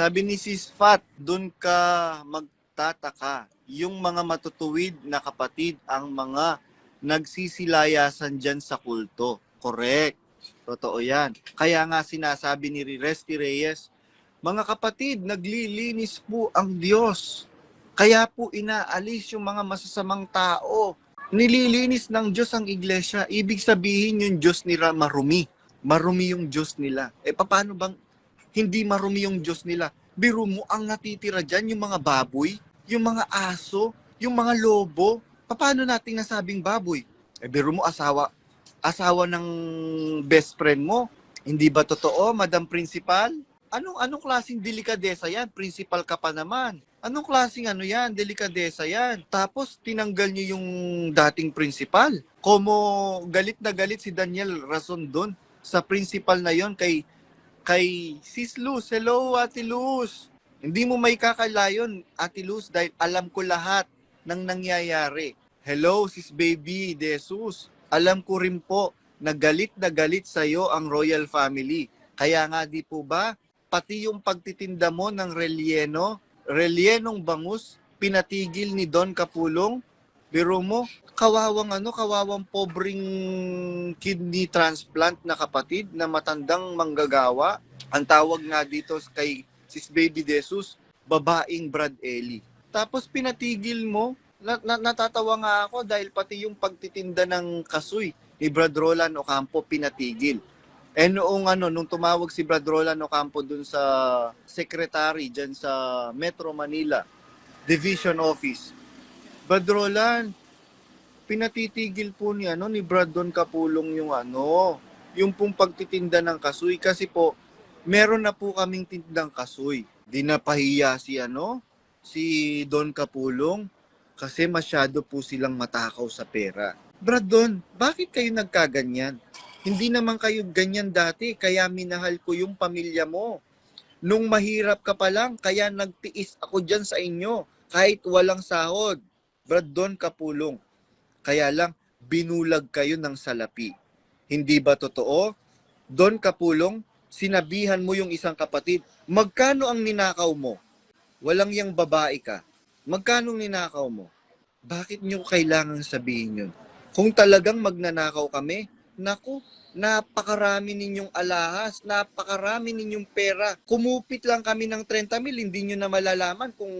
Sabi ni Sis Fat, dun ka magtataka. Yung mga matutuwid na kapatid ang mga nagsisilayasan dyan sa kulto. Correct. Totoo yan. Kaya nga sinasabi ni Resty Reyes, mga kapatid, naglilinis po ang Diyos. Kaya po inaalis yung mga masasamang tao. Nililinis ng Diyos ang iglesia. Ibig sabihin yung Diyos nila marumi. Marumi yung Diyos nila. Eh paano bang hindi marumi yung Diyos nila? Biro mo ang natitira dyan, yung mga baboy, yung mga aso, yung mga lobo. Paano nating nasabing baboy? Eh biro mo asawa, asawa ng best friend mo. Hindi ba totoo, Madam Principal? Anong anong klaseng delikadesa 'yan? Principal ka pa naman. Anong klaseng ano 'yan? Delikadesa 'yan. Tapos tinanggal niyo yung dating principal. Como galit na galit si Daniel Rason doon sa principal na 'yon kay kay Sis Luz. Hello, Ate Luz. Hindi mo may kakalayon, Ate Luz, dahil alam ko lahat ng nangyayari. Hello, Sis Baby Jesus. Alam ko rin po na galit na galit sa iyo ang royal family. Kaya nga di po ba, pati yung pagtitinda mo ng relyeno, relyenong bangus, pinatigil ni Don Kapulong. Biro mo, kawawang ano, kawawang pobreng kidney transplant na kapatid na matandang manggagawa. Ang tawag nga dito kay Sis Baby Jesus, babaeng Brad Ellie. Tapos pinatigil mo, na, na- natatawa nga ako dahil pati yung pagtitinda ng kasoy ni Brad Roland Ocampo pinatigil. Eh noong ano, nung tumawag si Brad Roland Ocampo dun sa secretary dyan sa Metro Manila Division Office. Brad Roland, pinatitigil po ni ano ni Brad Don Kapulong yung ano, yung pong pagtitinda ng kasoy kasi po meron na po kaming tindang kasoy. Di napahiya si ano, si Don Kapulong kasi masyado po silang matakaw sa pera. Brad Don, bakit kayo nagkaganyan? Hindi naman kayo ganyan dati, kaya minahal ko yung pamilya mo. Nung mahirap ka pa lang, kaya nagtiis ako dyan sa inyo, kahit walang sahod. Brad Don Kapulong. Kaya lang, binulag kayo ng salapi. Hindi ba totoo? Don Kapulong, sinabihan mo yung isang kapatid, magkano ang ninakaw mo? Walang yang babae ka. Magkano ninakaw mo? Bakit nyo kailangan sabihin yun? Kung talagang magnanakaw kami, naku, napakarami ninyong alahas, napakarami ninyong pera. Kumupit lang kami ng 30 mil, hindi nyo na malalaman kung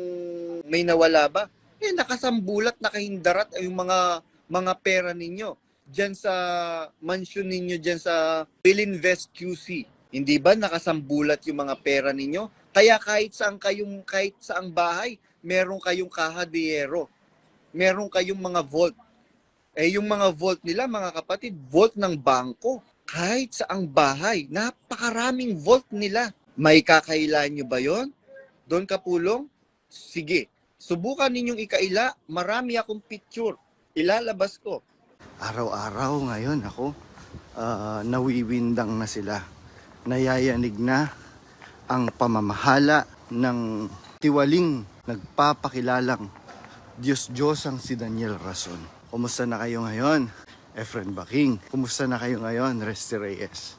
may nawala ba. Eh, nakasambulat, nakahindarat ay yung mga mga pera ninyo. Diyan sa mansion ninyo, diyan sa Philinvest QC. Hindi ba nakasambulat yung mga pera ninyo? Kaya kahit saan kayong, kahit saang bahay, meron kayong kahadiyero. Meron kayong mga vault. Eh, yung mga vault nila, mga kapatid, vault ng bangko. Kahit saang bahay, napakaraming vault nila. May kakailan nyo ba yon? Doon kapulong? Sige, subukan ninyong ikaila. Marami akong picture. Ilalabas ko. Araw-araw ngayon ako, ah, nawiwindang na sila. Nayayanig na ang pamamahala ng tiwaling nagpapakilalang Diyos-Diyos ang si Daniel Rason. Kumusta na kayo ngayon? Efren Baking. Kumusta na kayo ngayon, Resty Reyes?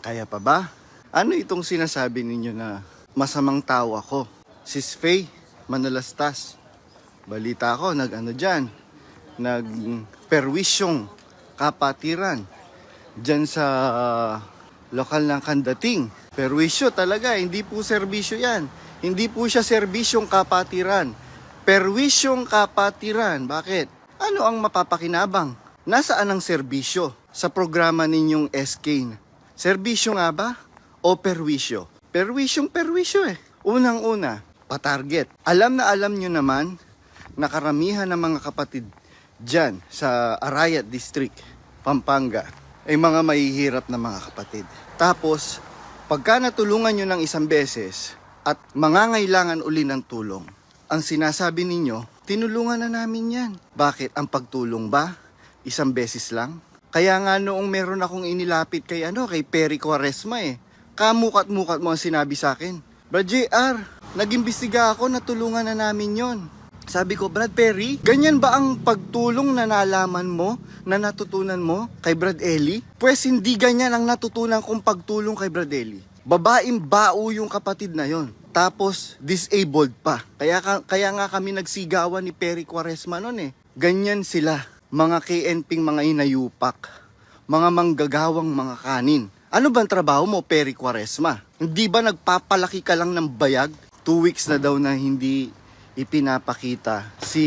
Kaya pa ba? Ano itong sinasabi ninyo na masamang tao ako? Sis Faye, manalastas. Balita ko, nag ano dyan, nag perwisyong kapatiran dyan sa ah, lokal ng kandating. Perwisyo talaga, hindi po serbisyo yan. Hindi po siya serbisyong kapatiran. Perwisyong kapatiran. Bakit? Ano ang mapapakinabang? Nasaan ang serbisyo sa programa ninyong SK? Serbisyo nga ba? O perwisyo? Perwisyong perwisyo eh. Unang-una, patarget. Alam na alam nyo naman na karamihan ng mga kapatid dyan sa Arayat District, Pampanga, ay mga mahihirap na mga kapatid. Tapos, pagka natulungan nyo ng isang beses at mangangailangan uli ng tulong, ang sinasabi ninyo, tinulungan na namin yan. Bakit? Ang pagtulong ba? Isang beses lang? Kaya nga noong meron akong inilapit kay ano, kay Perry Quaresma eh. Kamukat-mukat mo ang sinabi sa akin. Brad JR, nag-imbestiga ako, natulungan na namin yon. Sabi ko, Brad Perry, ganyan ba ang pagtulong na nalaman mo, na natutunan mo kay Brad Ellie? Pwes hindi ganyan ang natutunan kong pagtulong kay Brad Ellie. Babaeng bao yung kapatid na yon. tapos disabled pa. Kaya, ka- kaya nga kami nagsigawan ni Perry Quaresma noon eh. Ganyan sila, mga KNPing mga inayupak, mga manggagawang mga kanin. Ano bang trabaho mo, Perry Quaresma? Hindi ba nagpapalaki ka lang ng bayag? Two weeks na daw na hindi ipinapakita si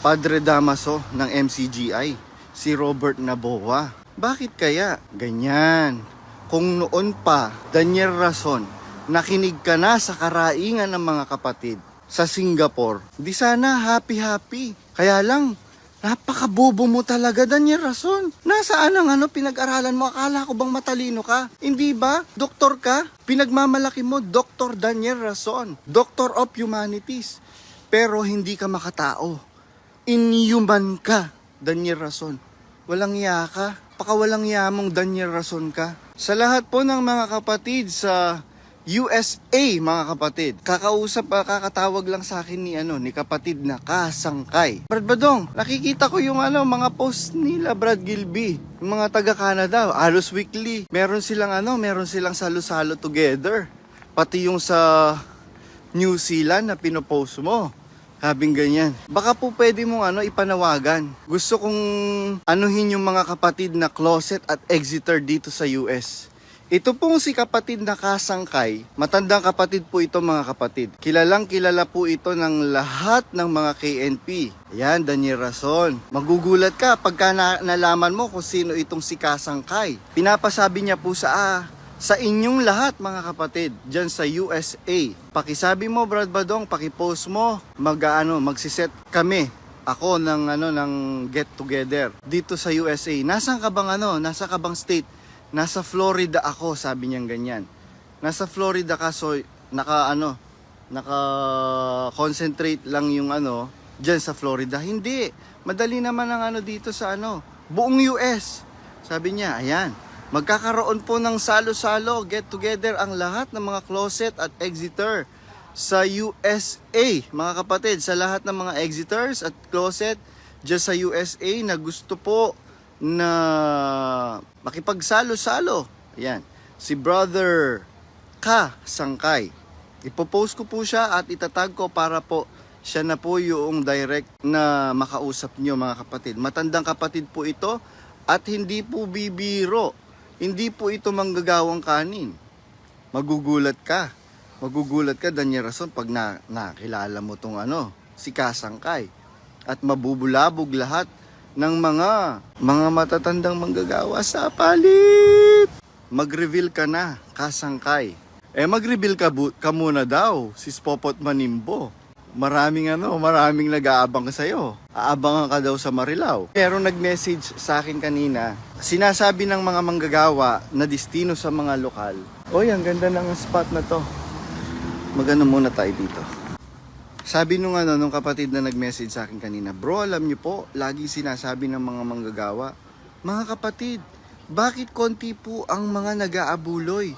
Padre Damaso ng MCGI, si Robert Naboa. Bakit kaya? Ganyan. Kung noon pa, Daniel Rason, nakinig ka na sa karaingan ng mga kapatid sa Singapore, di sana happy-happy. Kaya lang, napakabobo mo talaga, Daniel Rason. Nasaan ang ano pinag-aralan mo? Akala ko bang matalino ka? Hindi ba? Doktor ka? Pinagmamalaki mo, Dr. Daniel Rason. Doctor of Humanities. Pero hindi ka makatao. Inhuman ka, Daniel Rason. Walang iya ka. Pakawalang iya mong Daniel Rason ka. Sa lahat po ng mga kapatid sa USA, mga kapatid. Kakausap, ah, kakatawag lang sa akin ni ano, ni kapatid na kasangkay. Brad Badong, nakikita ko yung ano, mga post nila, Brad Gilby. Yung mga taga Canada, Alos Weekly. Meron silang ano, meron silang salo-salo together. Pati yung sa New Zealand na pinopost mo. Habing ganyan. Baka po pwede mong ano, ipanawagan. Gusto kong anuhin yung mga kapatid na closet at exeter dito sa US. Ito pong si kapatid na kasangkay, matandang kapatid po ito mga kapatid. Kilalang kilala po ito ng lahat ng mga KNP. Yan, Daniel Rason. Magugulat ka pagka na- nalaman mo kung sino itong si kasangkay. Pinapasabi niya po sa ah, sa inyong lahat mga kapatid dyan sa USA. Pakisabi mo Brad Badong, pakipost mo, mag ano, magsiset kami ako ng ano ng get together dito sa USA. Nasaan ka bang ano? Nasa ka bang state? Nasa Florida ako, sabi niyang ganyan. Nasa Florida ka so naka ano, naka concentrate lang yung ano diyan sa Florida. Hindi. Madali naman ang ano dito sa ano, buong US. Sabi niya, ayan. Magkakaroon po ng salo-salo, get together ang lahat ng mga closet at exeter sa USA, mga kapatid, sa lahat ng mga exiters at closet dyan sa USA na gusto po na makipagsalo-salo. Ayan, si Brother Ka Sangkay. Ipopost ko po siya at itatag ko para po siya na po yung direct na makausap nyo mga kapatid. Matandang kapatid po ito at hindi po bibiro. Hindi po ito manggagawang kanin. Magugulat ka. Magugulat ka, Daniel Rason, pag na, nakilala mo tong ano, si Kasangkay. At mabubulabog lahat ng mga mga matatandang manggagawa sa palit. Mag-reveal ka na, Kasangkay. Eh mag-reveal ka, ka muna daw, si Spopot Manimbo. Maraming ano, maraming nag-aabang sa. Aabangan ka daw sa Marilao. Pero nag-message sa akin kanina, sinasabi ng mga manggagawa na destino sa mga lokal. Oy, ang ganda ng spot na to. Magano muna tayo dito. Sabi nung ano, nung kapatid na nag-message sa akin kanina, Bro, alam niyo po, lagi sinasabi ng mga manggagawa, Mga kapatid, bakit konti po ang mga nag-aabuloy?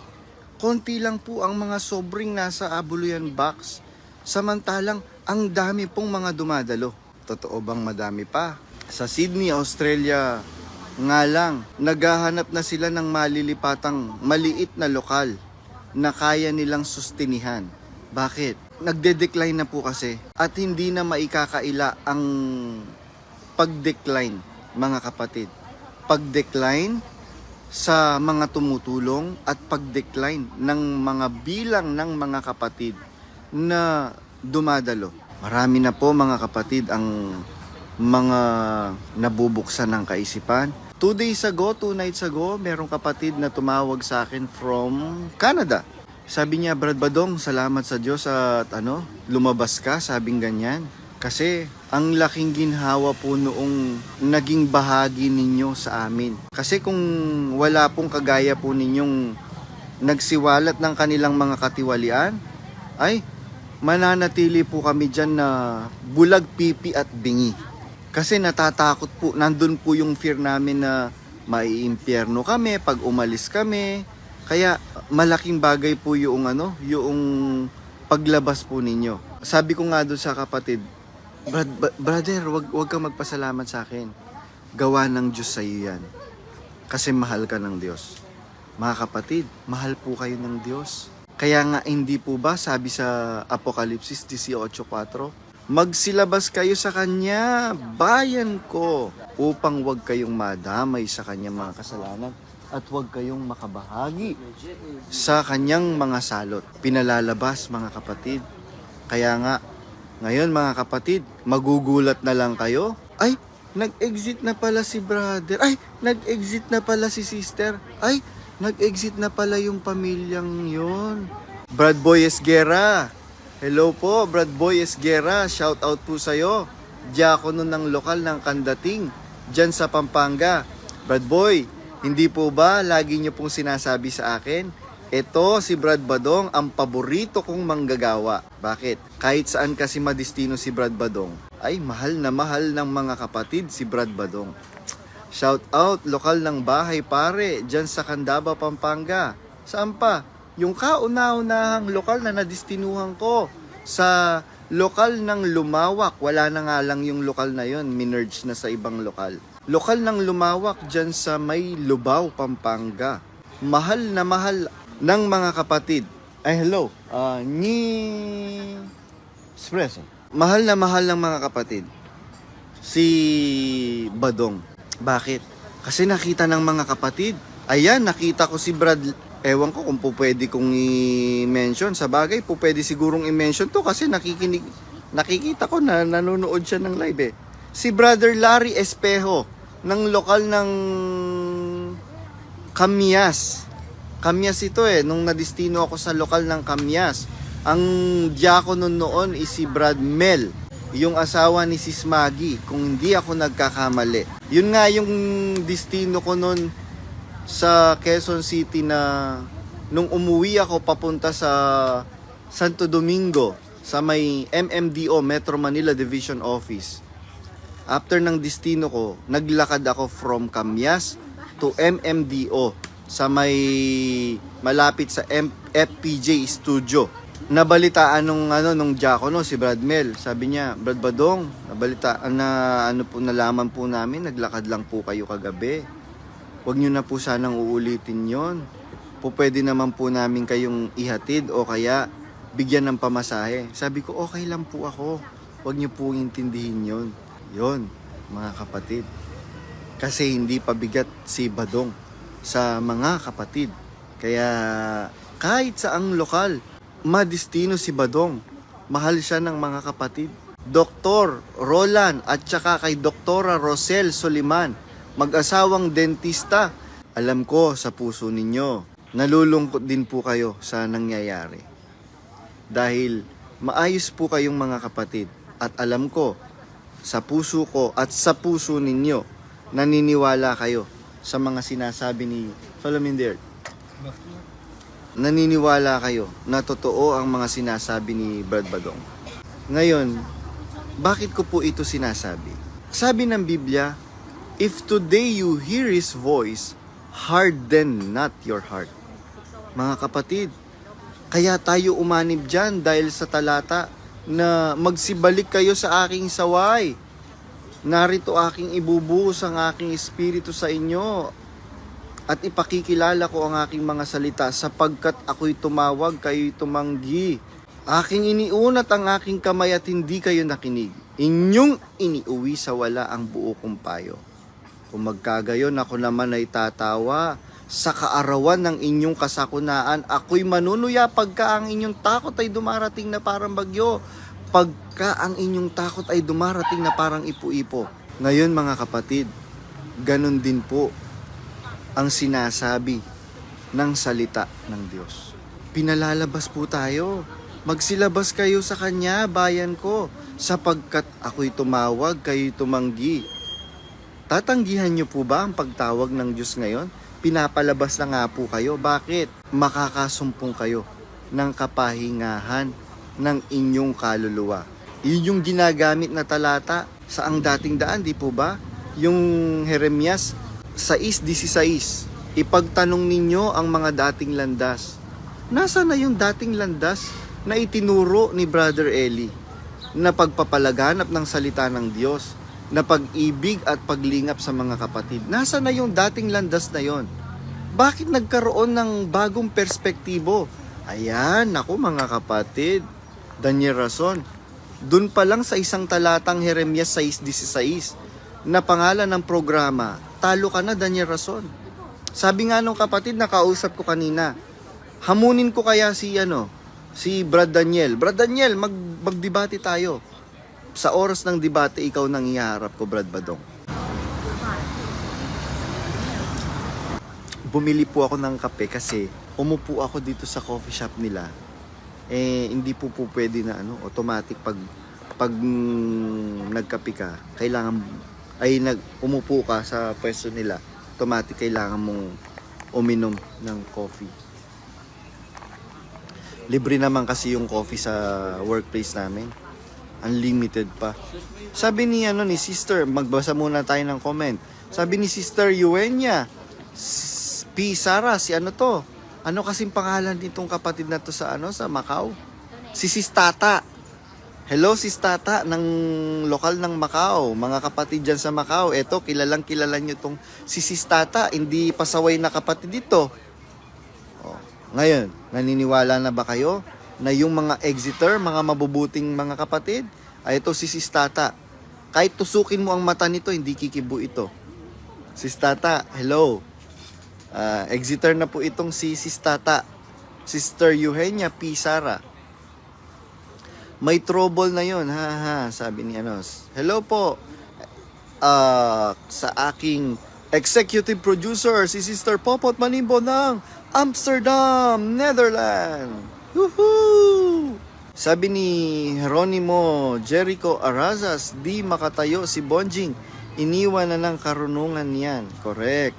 Konti lang po ang mga sobring nasa abuluyan box. Samantalang, ang dami pong mga dumadalo. Totoo bang madami pa? Sa Sydney, Australia, nga lang, naghahanap na sila ng malilipatang maliit na lokal na kaya nilang sustinihan. Bakit? Nagde-decline na po kasi at hindi na maikakaila ang pag-decline, mga kapatid. Pag-decline sa mga tumutulong at pag-decline ng mga bilang ng mga kapatid na dumadalo. Marami na po mga kapatid ang mga nabubuksan ng kaisipan. Two days ago, two nights ago, merong kapatid na tumawag sa akin from Canada. Sabi niya, Brad Badong, salamat sa Diyos at ano, lumabas ka, sabing ganyan. Kasi ang laking ginhawa po noong naging bahagi ninyo sa amin. Kasi kung wala pong kagaya po ninyong nagsiwalat ng kanilang mga katiwalian, ay mananatili po kami dyan na bulag pipi at bingi. Kasi natatakot po, nandun po yung fear namin na maiimpyerno kami pag umalis kami. Kaya malaking bagay po yung ano, yung paglabas po ninyo. Sabi ko nga doon sa kapatid, Brad, brother, wag, wag kang magpasalamat sa akin. Gawa ng Diyos sa iyo yan. Kasi mahal ka ng Diyos. Mga kapatid, mahal po kayo ng Diyos. Kaya nga hindi po ba sabi sa Apokalipsis 18.4, Magsilabas kayo sa kanya, bayan ko, upang wag kayong madamay sa kanyang mga kasalanan at wag kayong makabahagi sa kanyang mga salot. Pinalalabas mga kapatid. Kaya nga, ngayon mga kapatid, magugulat na lang kayo. Ay, nag-exit na pala si brother. Ay, nag-exit na pala si sister. Ay, nag-exit na pala yung pamilyang yon. Brad Boy Esguera. Hello po, Brad Boy Esguera. Shout out po sa'yo. Diakono ng lokal ng Kandating, dyan sa Pampanga. Brad Boy, hindi po ba lagi niyo pong sinasabi sa akin, ito si Brad Badong ang paborito kong manggagawa. Bakit? Kahit saan kasi madistino si Brad Badong, ay mahal na mahal ng mga kapatid si Brad Badong. Shout out, lokal ng bahay pare, dyan sa Candaba, Pampanga. Saan pa? Yung kauna-unahang lokal na nadistinuhan ko sa lokal ng Lumawak. Wala na nga lang yung lokal na yon, minerge na sa ibang lokal. Lokal ng Lumawak dyan sa may Lubao, Pampanga. Mahal na mahal ng mga kapatid. Ay, hello. Ah, ni... Espresso. Mahal na mahal ng mga kapatid. Si Badong. Bakit? Kasi nakita ng mga kapatid. Ayan, nakita ko si Brad. Ewan ko kung po pwede kong i-mention. Sa bagay, po pwede sigurong i-mention to kasi nakikinig, nakikita ko na nanonood siya ng live eh. Si Brother Larry Espejo ng lokal ng Kamyas. Kamyas ito eh, nung nadistino ako sa lokal ng Kamyas. Ang diakono noon is si Brad Mel, yung asawa ni Sis Maggie, kung hindi ako nagkakamali. Yun nga yung destino ko noon sa Quezon City na nung umuwi ako papunta sa Santo Domingo sa may MMDO Metro Manila Division Office. After ng destino ko, naglakad ako from Camyas to MMDO sa may malapit sa M- FPJ Studio. Nabalitaan nung ano nung diakono si Brad Mel. Sabi niya, Brad Badong, nabalitaan na ano po nalaman po namin, naglakad lang po kayo kagabi. Huwag niyo na po sanang uulitin 'yon. Po pwede naman po namin kayong ihatid o kaya bigyan ng pamasahe. Sabi ko, okay lang po ako. Huwag niyo po intindihin 'yon. 'Yon, mga kapatid. Kasi hindi pabigat si Badong sa mga kapatid. Kaya kahit sa ang lokal, madistino si Badong. Mahal siya ng mga kapatid. Doktor Roland at saka kay Doktora Rosel Soliman, mag-asawang dentista. Alam ko sa puso ninyo, nalulungkot din po kayo sa nangyayari. Dahil maayos po kayong mga kapatid at alam ko sa puso ko at sa puso ninyo naniniwala kayo sa mga sinasabi ni Falaminder. Naniniwala kayo na totoo ang mga sinasabi ni Brad Badong. Ngayon, bakit ko po ito sinasabi? Sabi ng Biblia, If today you hear His voice, harden not your heart. Mga kapatid, kaya tayo umanib dyan dahil sa talata na magsibalik kayo sa aking saway. Narito aking ibubuhos ang aking espiritu sa inyo at ipakikilala ko ang aking mga salita sapagkat ako'y tumawag, kayo'y tumanggi. Aking iniunat ang aking kamay at hindi kayo nakinig. Inyong iniuwi sa wala ang buo kong payo. Kung magkagayon, ako naman ay tatawa sa kaarawan ng inyong kasakunaan. Ako'y manunuya pagka ang inyong takot ay dumarating na parang bagyo. Pagka ang inyong takot ay dumarating na parang ipo-ipo. Ngayon mga kapatid, ganun din po ang sinasabi ng salita ng Diyos. Pinalalabas po tayo. Magsilabas kayo sa Kanya, bayan ko, sapagkat ako'y tumawag, kayo'y tumanggi. Tatanggihan niyo po ba ang pagtawag ng Diyos ngayon? Pinapalabas na nga po kayo. Bakit? Makakasumpong kayo ng kapahingahan ng inyong kaluluwa. Yun yung ginagamit na talata sa ang dating daan, di po ba? Yung Jeremias 6.16, ipagtanong ninyo ang mga dating landas. Nasa na yung dating landas na itinuro ni Brother Eli na pagpapalaganap ng salita ng Diyos, na pag-ibig at paglingap sa mga kapatid. Nasa na yung dating landas na yon? Bakit nagkaroon ng bagong perspektibo? Ayan, ako mga kapatid. Daniel Rason. Doon pa lang sa isang talatang Jeremias 6.16 na pangalan ng programa, talo ka na Daniel Rason. Sabi nga nung kapatid na kausap ko kanina, hamunin ko kaya si ano, si Brad Daniel. Brad Daniel, mag magdebate tayo. Sa oras ng debate, ikaw nang iharap ko, Brad Badong. Bumili po ako ng kape kasi umupo ako dito sa coffee shop nila. Eh, hindi po po pwede na ano, automatic pag pag mm, nagkape ka, kailangan ay nag umupo ka sa pwesto nila, automatic kailangan mong uminom ng coffee. Libre naman kasi yung coffee sa workplace namin. Unlimited pa. Sabi ni ano ni sister, magbasa muna tayo ng comment. Sabi ni sister Eugenia, S- P. Sara, si ano to? Ano kasing pangalan nitong kapatid na to sa ano sa Macau? Si Sis Tata. Hello Sis Tata ng lokal ng Macau. Mga kapatid dyan sa Macau. Eto, kilalang kilala nyo tong si Sis Tata. Hindi pasaway na kapatid dito. Oh. Ngayon, naniniwala na ba kayo na yung mga exiter, mga mabubuting mga kapatid, ay ito si Sis Tata. Kahit tusukin mo ang mata nito, hindi kikibo ito. Sis Tata, hello. Ah, exiter na po itong si Sis Tata. Sister Eugenia P. Sara. May trouble na yon ha ha, sabi ni Anos. Hello po. Ah, sa aking executive producer, si Sister Popot Manimbo ng Amsterdam, Netherlands. Woohoo! Sabi ni Jeronimo Jericho Arazas, di makatayo si Bonjing. Iniwan na ng karunungan yan. Correct.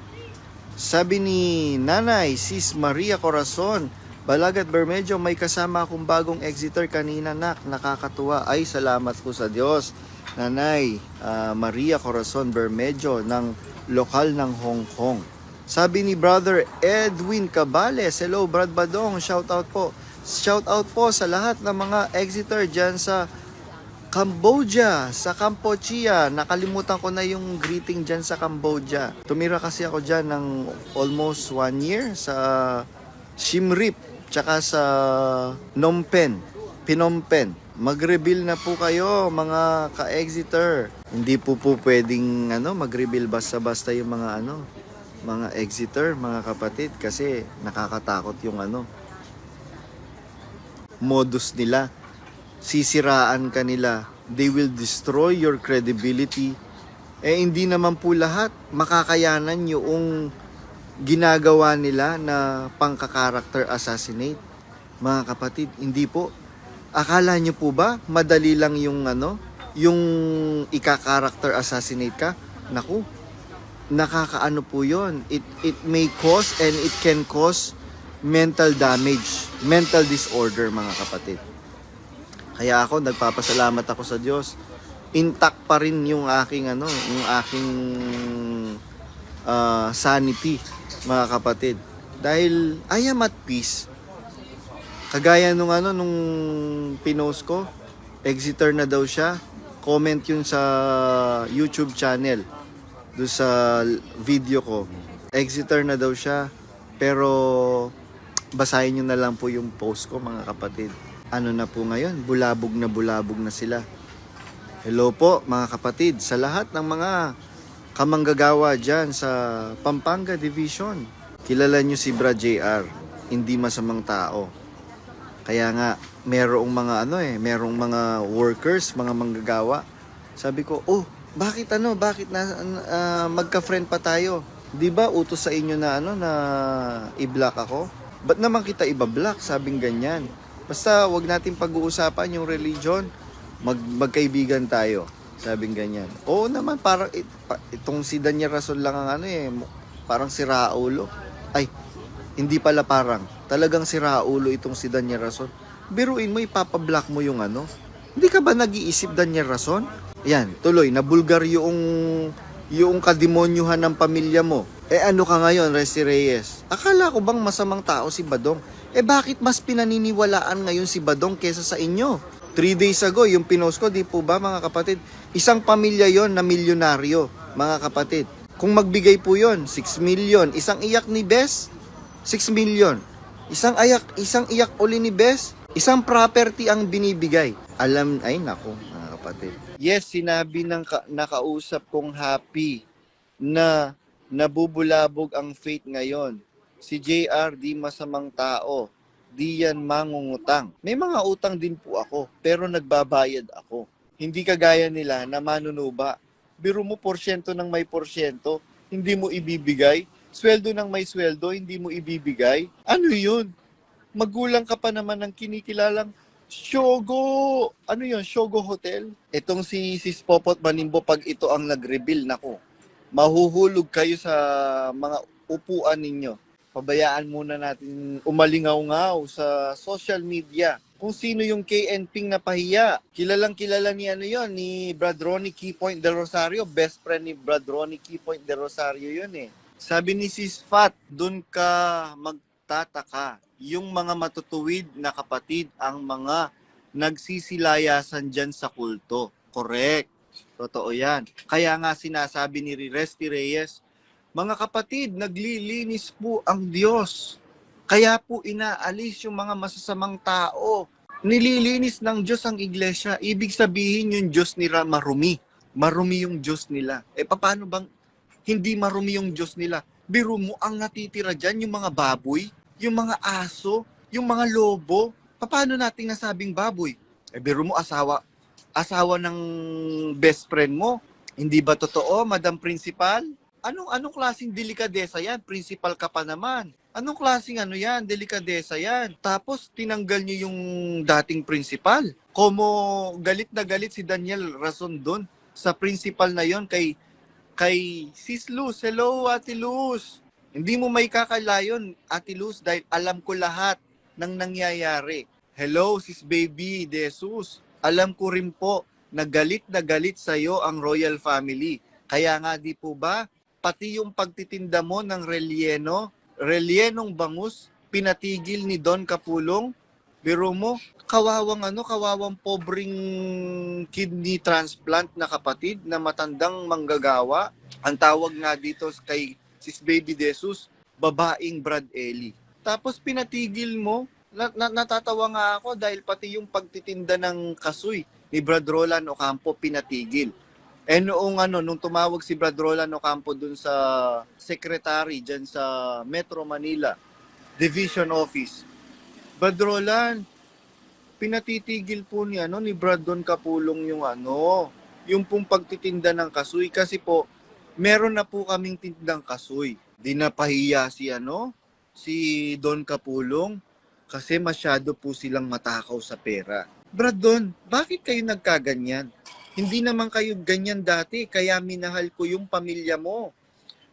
Sabi ni Nanay, Sis Maria Corazon, Balagat Bermejo, may kasama akong bagong exeter kanina nak, nakakatuwa. Ay, salamat po sa Diyos. Nanay, ah, Maria Corazon Bermejo ng lokal ng Hong Kong. Sabi ni Brother Edwin Cabales, hello Brad Badong, shout out po. Shout out po sa lahat ng mga exeter dyan sa Cambodia, sa Kampuchea. Nakalimutan ko na yung greeting dyan sa Cambodia. Tumira kasi ako dyan ng almost one year sa Siem Reap, tsaka sa Phnom Penh, Phnom Penh. Mag-reveal na po kayo mga ka-exeter. Hindi po po pwedeng ano, mag-reveal basta-basta yung mga ano, mga exeter, mga kapatid kasi nakakatakot yung ano modus nila sisiraan ka nila. They will destroy your credibility. Eh hindi naman po lahat makakayanan yung ginagawa nila na pangka-character assassinate. Mga kapatid, hindi po. Akala nyo po ba madali lang yung ano, yung ika-character assassinate ka? Naku, nakakaano po yon. It, it may cause and it can cause mental damage, mental disorder mga kapatid. Kaya ako nagpapasalamat ako sa Diyos. Intact pa rin yung aking ano, yung aking ah, sanity, mga kapatid. Dahil I am at peace. Kagaya nung ano nung pinost ko, exeter na daw siya. Comment yun sa YouTube channel. Do sa video ko. Exeter na daw siya. Pero basahin nyo na lang po yung post ko mga kapatid. Ano na po ngayon? Bulabog na bulabog na sila. Hello po mga kapatid sa lahat ng mga kamanggagawa dyan sa Pampanga Division. Kilala nyo si Brad JR, hindi masamang tao. Kaya nga, merong mga ano eh, merong mga workers, mga manggagawa. Sabi ko, oh, bakit ano, bakit na ah, magka-friend pa tayo? 'Di ba utos sa inyo na ano na i-block ako? Ba't naman kita iba-block? Sabing ganyan. Basta wag natin pag-uusapan yung religion. Mag magkaibigan tayo. Sabing ganyan. Oo naman, parang it, itong si Daniel Rason lang ang ano eh, parang si Raulo. Ay, hindi pala parang. Talagang si Raulo itong si Daniel Rason. Biruin mo, ipapablock mo yung ano. Hindi ka ba nag-iisip Daniel Rason? Yan, tuloy, nabulgar yung yung kademonyuhan ng pamilya mo. Eh ano ka ngayon, Resi Reyes? Akala ko bang masamang tao si Badong? Eh bakit mas pinaniniwalaan ngayon si Badong kesa sa inyo? Three days ago, yung pinost ko, di po ba mga kapatid? Isang pamilya yon na milyonaryo, mga kapatid. Kung magbigay po yon 6 million. Isang iyak ni Bes, 6 million. Isang ayak, isang iyak uli ni Bes. Isang property ang binibigay. Alam, ay nako, mga kapatid. Yes, sinabi ng ka, nakausap kong happy na nabubulabog ang faith ngayon. Si JR di masamang tao. Di yan mangungutang. May mga utang din po ako, pero nagbabayad ako. Hindi kagaya nila na manunuba. Biro mo porsyento ng may porsyento, hindi mo ibibigay. Sweldo ng may sweldo, hindi mo ibibigay. Ano yun? Magulang ka pa naman ng kinikilalang Shogo! Ano yun? Shogo Hotel? Itong si Sis Popot Manimbo, pag ito ang nag-reveal, nako, mahuhulog kayo sa mga upuan ninyo. Pabayaan muna natin umalingaw-ngaw sa social media kung sino yung KN Ping na pahiya. Kilalang kilala ni ano yon ni Brad Ronnie Keypoint de Rosario. Best friend ni Brad Ronnie Keypoint de Rosario yun eh. Sabi ni Sis Fat, dun ka magtataka. Yung mga matutuwid na kapatid ang mga nagsisilayasan dyan sa kulto. Correct. Totoo yan. Kaya nga sinasabi ni Resty Reyes, mga kapatid, naglilinis po ang Diyos. Kaya po inaalis yung mga masasamang tao. Nililinis ng Diyos ang iglesia. Ibig sabihin yung Diyos nila marumi. Marumi yung Diyos nila. E paano bang hindi marumi yung Diyos nila? Biro mo ang natitira dyan, yung mga baboy, yung mga aso, yung mga lobo. Paano nating nasabing baboy? E biro mo asawa, asawa ng best friend mo. Hindi ba totoo, Madam Principal? Anong anong klaseng delikadesa 'yan? Principal ka pa naman. Anong klaseng ano 'yan? Delikadesa 'yan. Tapos tinanggal niyo yung dating principal. Como galit na galit si Daniel Rason doon sa principal na 'yon kay kay Sis Luz. Hello, Ate Luz. Hindi mo may kakalayon, Ate Luz, dahil alam ko lahat ng nangyayari. Hello, Sis Baby De Jesus. Alam ko rin po na galit na galit sa iyo ang royal family. Kaya nga di po ba, pati yung pagtitinda mo ng relyeno, relyenong bangus, pinatigil ni Don Kapulong. Biro mo, kawawang ano, kawawang pobreng kidney transplant na kapatid na matandang manggagawa. Ang tawag nga dito kay Sis Baby Jesus, babaeng Brad Ellie. Tapos pinatigil mo, na, na, natatawa nga ako dahil pati yung pagtitinda ng kasoy ni Brad Roland Ocampo pinatigil. Eh noong ano, nung tumawag si Brad Roland Ocampo dun sa secretary dyan sa Metro Manila Division Office, Brad Roland, pinatitigil po ni ano ni Brad Don Kapulong yung ano, yung pong pagtitinda ng kasoy kasi po meron na po kaming tindang kasoy. Di napahiya si ano, si Don Kapulong kasi masyado po silang matakaw sa pera. Brad Don, bakit kayo nagkaganyan? Hindi naman kayo ganyan dati, kaya minahal ko yung pamilya mo.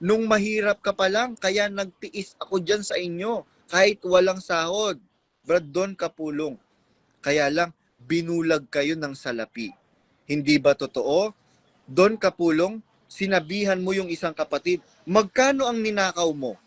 Nung mahirap ka pa lang, kaya nagtiis ako dyan sa inyo, kahit walang sahod. Brad Don Kapulong. Kaya lang, binulag kayo ng salapi. Hindi ba totoo? Don Kapulong, sinabihan mo yung isang kapatid, magkano ang ninakaw mo?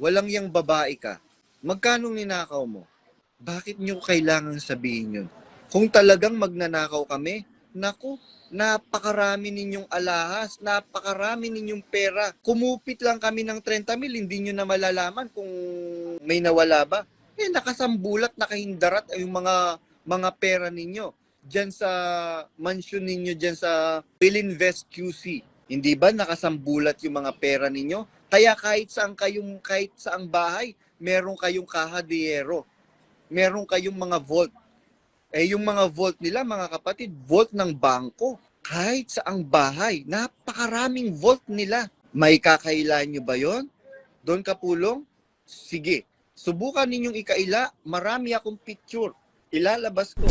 Walang yang babae ka. Magkano ninakaw mo? Bakit nyo kailangan sabihin yun? Kung talagang magnanakaw kami, naku, napakarami ninyong alahas, napakarami ninyong pera. Kumupit lang kami ng 30 mil, hindi nyo na malalaman kung may nawala ba. Eh, nakasambulat, nakahindarat yung mga mga pera ninyo. Diyan sa mansion ninyo, diyan sa Philinvest QC. Hindi ba nakasambulat yung mga pera ninyo? Kaya kahit saan kayong, kahit saang bahay, meron kayong kahadiyero. Meron kayong mga vault. Eh, yung mga vault nila, mga kapatid, vault ng bangko. Kahit saang bahay, napakaraming vault nila. May kakailan nyo ba yon? Doon kapulong? Sige, subukan ninyong ikaila. Marami akong picture. Ilalabas ko.